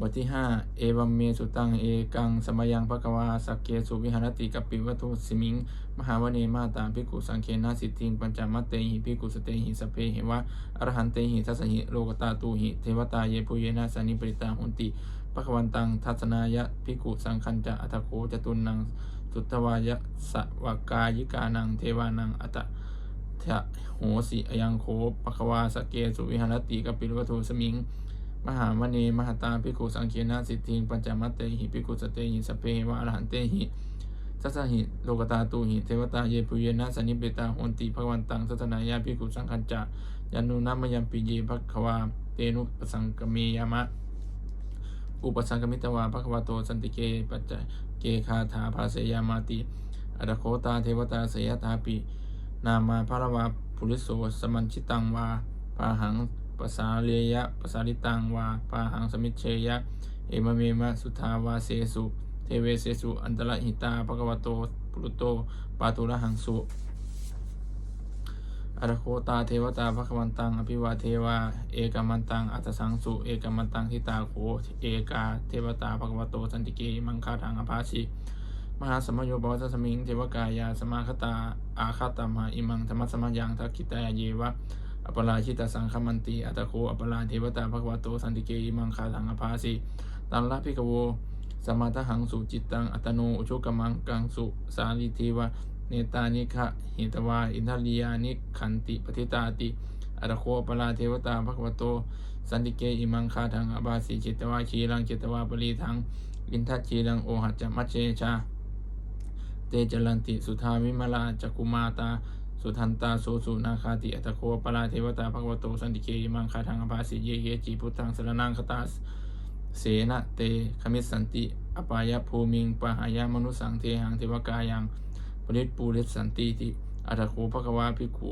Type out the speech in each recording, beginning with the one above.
บทที่ห้าเอวัมเมสุตัง เอกัง สมยังภควาสักเกสุวิหารติกัปปิวัตุสิมิง มหาวเนมาตาภิกุสังเคนาสิทธิง ปัญจมัตเตหิภิกุสเตหิสเพเหวะอรหันเตหิทัสสหิโลกตาตูหิ เทวตาเยปุเยนะสานิปริตาหุนติภควันตังทัศนายะภิกุสังคัญจะอัตโขจตุนัง สุตวายะสวากายิกานัง เทวานังอัตทะโหสิอยังโขปะควาสกเกสุวิหารติกัปปิวัตุสมิง มหามณีมหาตาภิกขุสังเคีนาสิทธิงปัญจมัตเตหิภิกขุสเตหิสเพวะอรหันเตหิสัสหิโลกตาตูหิเทวตาเยปุเยนะสันนิเปตาโหนติภควันตังสัตนายาภิกขุสังคัญจะยันุนามยัมปิเยภควาเตนุปสังกเมยามะอุปสังกมิตวาภควาโตสันติเกปัจจเกคาถาภาเสยามาติอัตโคตาเทวตาเสยตาปินามาภรวาภุริโสสมันชิตังวาปาหัง ปสาเลียะปสาลิตังวาปาหังสมิเชยะ เอมเมมะสุทาวาเสสุ เทเวเสสุ อันตรหิตาภควโตปุรุโต ปาตุระหังสุอรโคตาเทวตาภควันตัง อภิวาเทวา เอกมันตัง อัตสังสุ เอกมันตังทิตาโขเอกา เทวตาภควโต สันติเกมังคาทังอภาชิมหาสมโยบวัสสมิง เทวกายา สมาคตา อาคาตามหาอิมังธรรมสมยังทักกิตายเยวะ อปราชิตสังคมันติ อัตโคอปราเทวตาภควาโต สันติเกอิมังคาทังอภาสิตันละพิกโว สมาทหังสุจิตตัง อัตโนอุชกมังกังสุ สาลิเทวะ เนตานิคะหิตวา อินทลียานิขันติปฏิตาติ อัตโคปลาเทวตาภควาโต สันติเกอิมังคาทังอบาสีจิตวาชีรังจิตวาปรีทัง อินทัชีรังโอหัจจมัชเชชา เตจลันติ สุธาวิมลาจักกุมาตา สุทันตาโสสุนาคาติอัตโคปลาเทวตาภควโตสันติเกอิมังคาทังอบาสีเยเยจีพุทธังสรนังคตาสเสนะเตคมิสสันติ อปายภูมิงปะหายามนุสังเทหังเทวกายังปริตปูริสันติติอัตโขภควาภิกขุ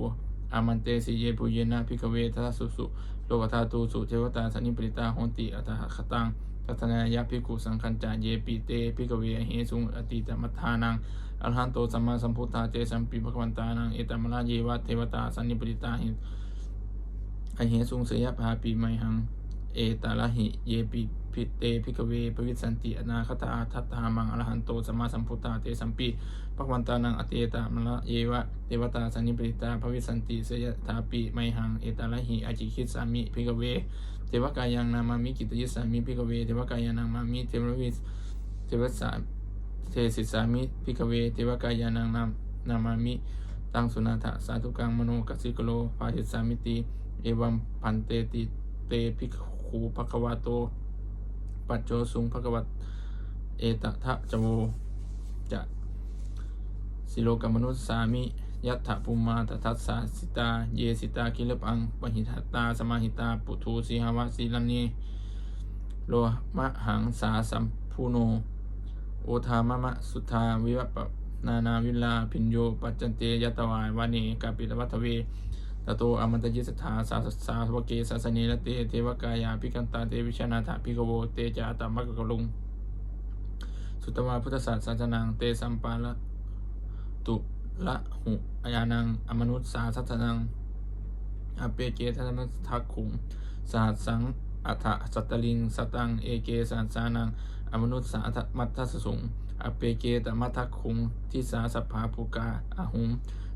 อามันเตสิเยปุเยนะภิกเวทัสสุสุโลกธาตูสุเทวตาสันนิปริตาโหนติอัตถคตัง ทัตนายะพิกุสังคัญจาเยปีเตพิกเวเหสุงอติตมัทธานังอรหันโตสัมมาสัมพุทธาเจสัมปิภควันตานังเอตัมมลาเยวะเทวตาสันนิปริตาหิอเหสุงเสยภาปีไมหัง เอตาลหิเยปี พิเตพิกเวปวิสันติอนาคตาทัตตามังอรหันโตสัมมาสัมพุทธาเตสัมปิภควันตานังอเตตามละเยวะเทวตาสันนิปริตาภวิสันติเสยทาปิไมหังเอตาลหิอาจิคิสามิพิกเวเทวกายังนามามิกิตยิสามิพิกเวเทวกายานังมามิเทววิสเทวสาเทศิสามิพิกเวเทวกายานังนามนามามิตังสุนาถะสาธุกังมโนกสิกโลภาหิสามิติเอวัมพันเตติเตภิกขุภควาโต ปัจโจสุงภควตเอตทะจโวจะสิโลกมนุสสามิยัตถปุมาตทัสสาสิตา เยสิตาคิลปังปหิทัตตา สมาหิตา ปุทูสิหวะสีลันเนโลมะหังสาสัมพูโน โอทามะมะสุทาวิวัปปนานาวิลาพินโย ปัจจันเตยตวายวานีกาปิตวัตเว ตโตอมันตยิสถาสาสสาสวเกสาสเนละเตเทวกายาพิกันตาเตวิชนาถาพิกโวเตจาตมักกะลุง สุตวาพุทธศาสนานังเตสัมปาละตุละหุอายานังอมนุษสาสัตนังอเปเกทัตมัทักขุงสหัสสังอัฏฐสัตตลิงสตังเอเกสันสานังอมนุษสาทมัทสสุงอเปเกตมัทักขุงทิสาสัพพาภูกาอาหุม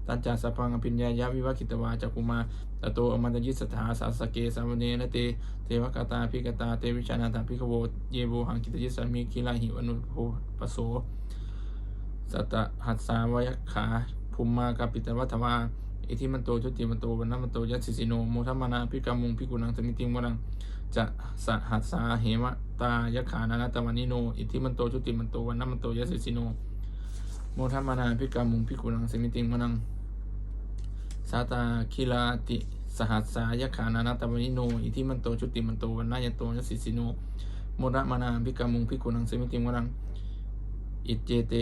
ตัญจาสัพพังอภิญญายาวิวักิตวาจักุมาตโตอมันตยิสถาสาสเกสามเนนเต เทวกตาพิกตาเตวิชานาตาพิกโวเยโวหังกิตยิสามิคิลาหิวนุโภปโสสัตหัสสาวยัคขาภูมิมากาปิตวัฏวาอิทิมันโตชุติมันโตวันนมันโตยัสสิสิโนโมทัมานาพิกามุงพิกุนังสมิติงวรังจะสหัสสาเหมตายัคขานานาตวันิโนอิทิมันโตชุติมันโตวันนมันโตยัสสิสิโนโมทัมานาพิกามุงพิกุนังสมิติงวรัง สาตาคิลาติ สหัสสายขานานาตวนิโน อิทิมันโตชุติมันโตวันนายโตยสิสิโนโมระมานาพิกามุงพิกุนังสมิติงวรัง อิเจเต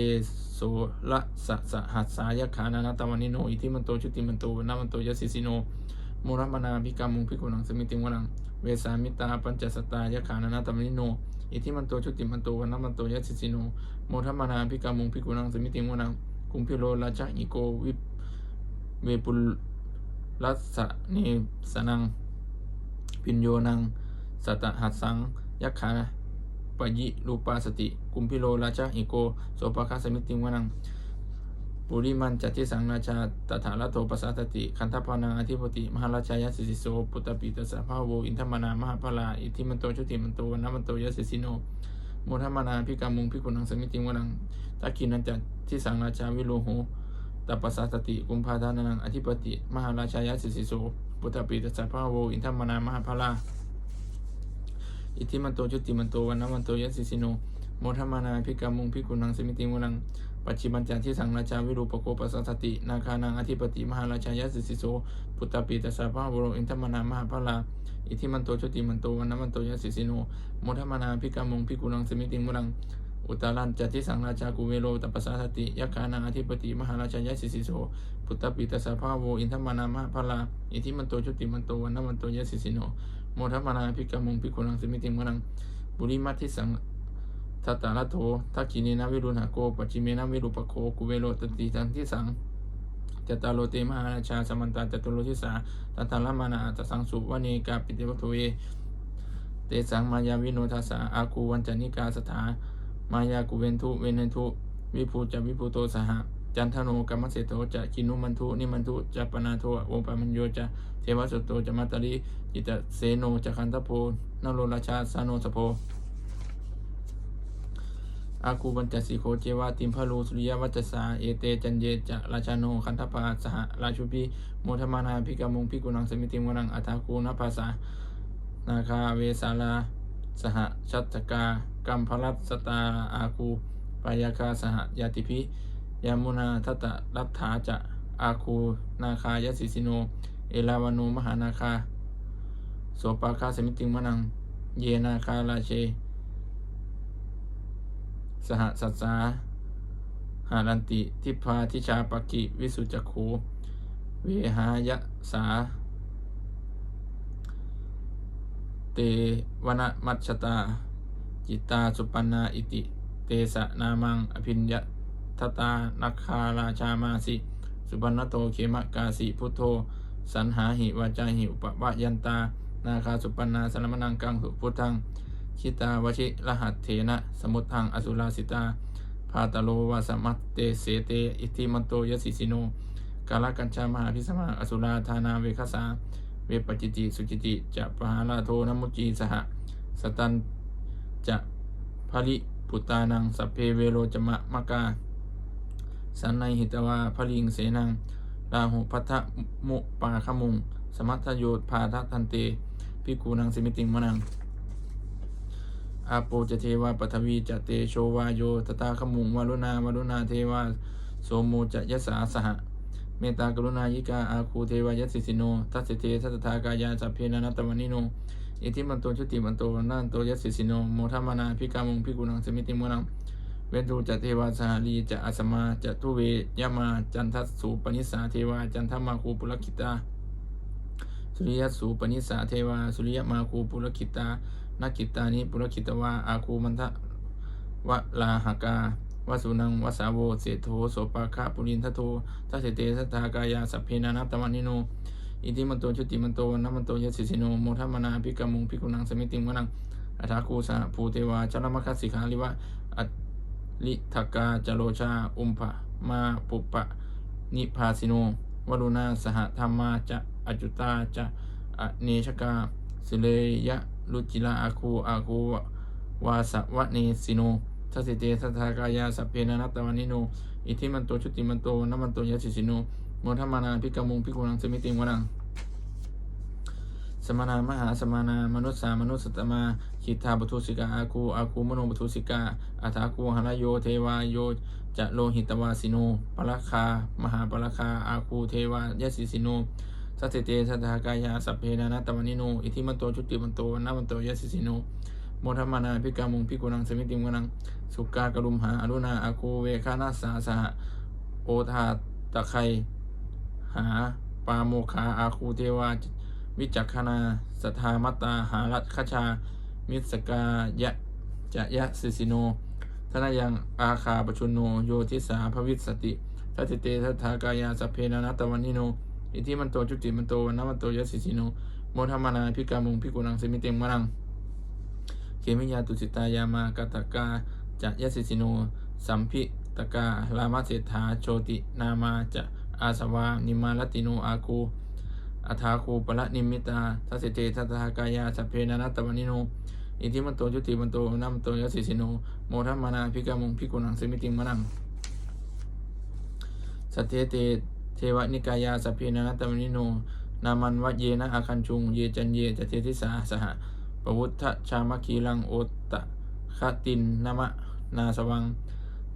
โสละสะสหัสสายขานานาตวนิโน อิทิมันโตชุติมันโตวันนามันโตยสิสิโนโมระมานาพิกามุงพิกุนังสมิติวรัง เวสามิตาปัญจสตายขานานาตวนิโน อิทิมันโตชุติมันโตวันนามันโตยสิสิโน โมทมานาพิกามุงพิกุนังสมิติวรัง กุมพิโลราชอิโกวิป เวปุลรัสสะเนสนัง ปิญโยนัง สัตหัสสัง ยักขาปยิรูปาสติ กุมพิโลราชาอิโก โสปะคาสมิติงวนัง ปุริมันจัตติสังราชาตถาลโตปัสสัตติ คันธพานังอธิปติ มหาราชายสิสิโส ปุตตปิตสะภาโว อินทมนามหาพลา อิทิมันโตชุติมันโตวันนมันโตยสสิโนโมทมนาพิกามุงพิกุนังสมิติงวนังทักกินันจัตที่สังราชาวิโลโห ตปัสสตติกุมภาทานังอธิปติ มหาราชายสิสิโสปุตตปิตสสะภาโวอินทมนามหาพลาอิทิมันโตชุติมันโตวันนมันโตยสสิโนโมทมานาพิกามุงพิกุนังสมิติงวนังปัจฉิมัญจาที่สังราชาวิรูปโกปัสสัตตินาคานังอธิปติมหาราชายสิสิโสปุตตปิตสสะภาโวอินทมนามหาพลาอิทิมันโตชุติมันโตวันนมันโตยสิสิโนโมทมานาพิกามุงพิกุนังสมิติงวนัง อุตตรันจัติสังราชากุเวโรตัปปสสสติยักขานังอธิปติมหาราชายสิสิโสพุทธปิตสสะภาโวอินทมานามหาพลาอิทิมันโตชุติมันโตวันนมันโตยสิสิโนโมทมานาพิกามุงพิกุนังสมิติงวนังบุริมัติสังทัตตาลโททักขินีนาวิรุณหโกปัจจิเมนาวิรุปโคกุเวโรตติทังที่สังจตตารโลเตมหาราชาสมันตาจตุโลทิสาตันทาลมานาอัตสังสุวเนกาปิติวัตุเวเตสังมายาวิโนทัสสะอากูวันจนิกาสถา มายากุเวนทุเวนทุ วิภูจะวิภูโตสหจันทโนกรรมเสโตจะกินุมันทุนิมันทุจะปนาโทโอปามัญโยจะเทวสุตโตจะมัตตริจิตเสโนจะคันทโพนโรราชาสาโนสโพอาคูบัญจสีโคเจวาติมพะลูสุริยวัจสาเอเตจันเยจะราชาโนคันธปาสหราชุพีโมทมานาพิกามุงพิกุนังสมิติมวนังอัตาคูนภาษานาคาเวสาลา สหชัตกา กัมพลัสสตาอาคูปายาคาสหยาติพิยามุนาทัตตะรัตถาจะอาคูนาคายสิสิโน เอลาวานุมหานาคาโสปาคาสมิติงมวนัง เยนาคาราเช สหสัสสาหารันติทิพาทิชาปกิวิสุจักขูเวหายะสา เตวนมัชตา จิตตาสุปันนาอิติ เตสะนามัง อภิญญาทตานักคาราชามาสิ สุปันนโตเขมกาสิพุทโธ สันหาหิวาจาหิอุปวะยันตา นาคาสุปันนาสรมนังกังสุพุทธังคิตาวชิรหัสเถนะสมุทังอสุราสิตาพาตโลวาสมัตเตเสเต อิติมันโตยสิสิโนกาลกัญชามหาพิสมาอสุราธานาเวคสาเวปจิติสุจิติจะปหาลาโทนมุจีสหสตัน จะภริปุตานังสัพเพเวโรจมะมะกา สันในหิตวาภริงเสนังราหุพัทธมุปาขมุง สมัทโยพาทะทันเตพิกูนังสิมิติงมะนังอาโปจะเทวาปฐวีจะเตโชวาโยตตาขมุงวารุณาวารุณาเทวาโสโมจะยสาสหเมตตากรุณายิกาอาคูเทวายสิสิโน ทัสสิเททัสทากายาสัพเพนันตวันนิโน อิทิมันโตชุติมันโตนันโตยสิสิโนโมทัมนาพิกามุงพิกุนังสมิติมุนังเวนทูจะเทวาสหลีจะอัสมาจะทุเวยามาจันทัสสุปนิสาเทวาจันทมาคูปุรคิตาสุริยสูปนิสาเทวาสุริยมาคูปุรคิตานักกิตานิปุรคิตวาอาคูมันทะวะลาหกาวสุนังวสาโวเสโทโสปาคะปุรินทโททัสเสเตสัทธากายาสัพเพนานัตตวันนิโน อิติมันโตชุติมันโตนัมมันโตยสิสิโนโมทัมนาพิกามุงพิกุนังสมิติงวนังอัฏฐาคูสะภูเทวาชลมคัสสิขาลิวะอัลิทกาจโรชาอุมภะมาปุปปะนิพาสิโนวรุณาสหธรรมาจะอจุตาจะอเนชกาสิเลยะลุจิลาอาคูอาคูวาสวะเนสิโนทัสิเตสัทากายาสัพเพนานัตตวันิโน อิทิมันโตชุติมันโตนัมมันโตยะสิสิโนโมทัมมานาพิกามุงพิกุนังสมิติงวนังสมานามหาสมานามนุษย์สามนุษย์สตมาคิทาปทุสิกาอาคูอาคูมโนปทุสิกาอัฐาคูหรโยเทวาโยจะโลหิตวาสิโนปรคามหาปรคาอาคูเทวายสิสิโนสัตเตสัทธากายาสัพเพนานตตวันนิโนอิทิมันโตชุติมันโตนามันโตยสิสิโน โมทัมมานาพิกามุงพิกุนังสมิติงวนัง สุกากรุมหาอรุณาอาคูเวคานาสาสหโอทาตะไคหาปาโมคาอาคูเทวา วิจักขณาสัทธามัตตาหารัตคชา มิสกายะจะยะสิสิโนทนายังอาคาปชุนโนโยทิสาภวิสสติทัติเตทัทากายาสัพเพนานัตวันนิโนอิทิมันโตจุติมันโตวันนมันโตยะสิสิโนโมทัมมนาพิกามุงพิกุนังสมิเตงมะนัง เคมิยาตุสิตายามากตกาจะยสิสิโน สัมพิตกาลามาเศรษฐาโชตินามาจะอาสวา นิมาลติโนอาคูอัฐาคูปละนิมิตาทัสเตทัตถากายาสัพเพนานัตตวนิโน อิทิมันโตจุติมันโตนัมโตยสิสิโน โมทัมมานาพิกามุงพิกุนังสมิติงมะนังสัทเทเตเทวนิกายาสัพเพนานัตตวนิโน นามันวะเยนะอาคันชุง เยจันเยจเททิสาสหะ ปวุทธชามคีลังโอตะคตินนามะนาสวัง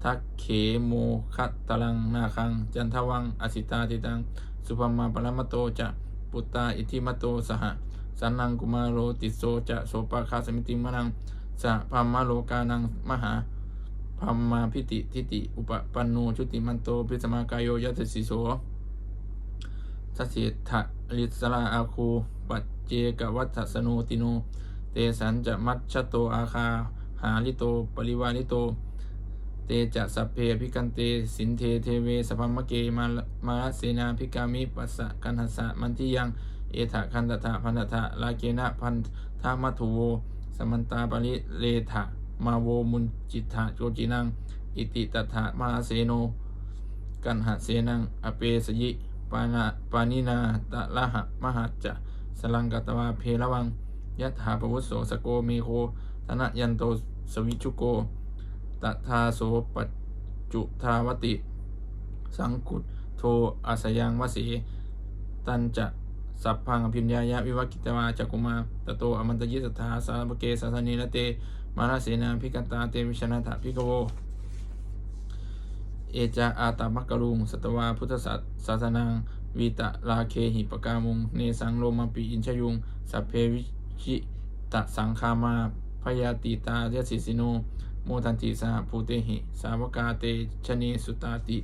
ทักเขโมคัตตลังนาคัง จันทวัง อสิตาติตัง สุภมาปรมโตจะปุตตาอิทิมโตสหสันนังกุมารโรติโสจะโสปาคาสมิติมนังสะพัมมะโลกานังมหาพัมมาพิติทิติ อุปปันโนชุติมันโตพิสมากายโยยัตสิโสทัสสิทะลิสลาอาคูปัจเจกวัฏสโนติโน เตสันจะมัชชโตอาคาหาลิโต ปริวาลิโต เตจะสัพเพพิกันเต สินเทเทเวสพัมมะเกมามาเสนาพิกามิปัสสะกันหัสสะมันทิยัง เอถะคันตถะพันตถะลาเกนะพันธามัทุโว สมันตาปริเลถะมาโวมุนจิตถะโจจินัง อิติตถะมาเสโน กันหะเสนัง อเปสยิปานาปานินาตะละหะมหัจจะสลังกตวาเพระวัง ยัตถาปวุโสสโกเมโคธนยันโตสวิชุโกตทาโสปัจจุทาวติ สังกุตโทอาสยังวสีตันจะสัพพังอภิญญายะวิวักิตวาจักุมาตโตอมันตยิสถาสาปเกสาสนีนเต มานาเสนาพิกตาเตมิชนะถะพิกโว เอจาอาตามักกะลุงสัตวาพุทธศาสนังวีตะลาเคหิปกามุง เนสังโลมาปีอินชยุง สัพเพวิ หิตสังคามาพยาติตาเยสิสิโน โมทันติสาภูเตหิ สาวกาเตชเนสุตาติ